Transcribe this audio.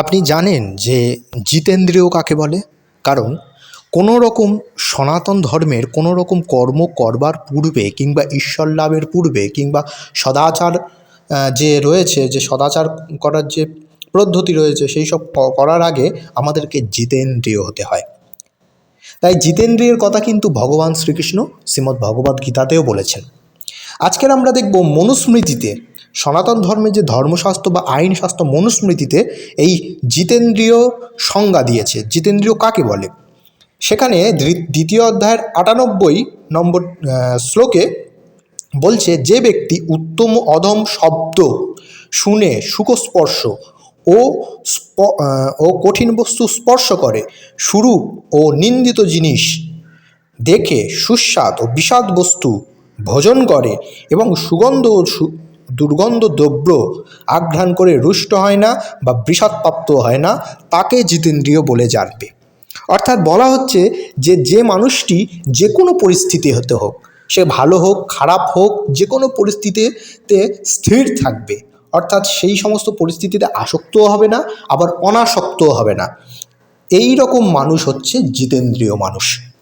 আপনি জানেন যে জিতেন্দ্রিয় কাকে বলে? কারণ কোনো রকম সনাতন ধর্মের কোনো রকম কর্ম করবার পূর্বে কিংবা ঈশ্বর লাভের পূর্বে কিংবা সদাচার যে রয়েছে, যে সদাচার করার যে পদ্ধতি রয়েছে, সেই সব করার আগে আমাদেরকে জিতেন্দ্রিয় হতে হয়। তাই জিতেন্দ্রিয়ের কথা কিন্তু ভগবান শ্রীকৃষ্ণ শ্রীমদ্ ভগবদ্ গীতাতেও বলেছেন। আজকের আমরা দেখব মনুস্মৃতিতে, সনাতন ধর্মে যে ধর্মশাস্ত্র বা আইনশাস্ত্র মনুস্মৃতিতে এই জিতেন্দ্রীয় সংজ্ঞা দিয়েছে। জিতেন্দ্রীয় কাকে বলে? সেখানে দ্বি- দ্বিতীয় অধ্যায়ের আটানব্বই নম্বর শ্লোকে বলছে, যে ব্যক্তি উত্তম অধম শব্দ শুনে সুখস্পর্শ ও ও কঠিন বস্তু স্পর্শ করে শুরু ও নিন্দিত জিনিস দেখে সুস্বাদ ও বিষাদ বস্তু ভোজন করে এবং সুগন্ধ দুর্গন্ধ দ্রব্য আঘ্রাণ করে রুষ্ট হয় না বা বিষাদপ্রাপ্ত হয় না, তাকে জিতেন্দ্রিয় বলে জানবে। অর্থাৎ বলা হচ্ছে যে যে মানুষটি যে কোনো পরিস্থিতি হতে হোক, সে ভালো হোক, খারাপ হোক, যে কোনো পরিস্থিতিতে স্থির থাকবে। অর্থাৎ সেই সমস্ত পরিস্থিতিতে আসক্তও হবে না, আবার অনাসক্তও হবে না। এই রকম মানুষ হচ্ছে জিতেন্দ্রীয় মানুষ।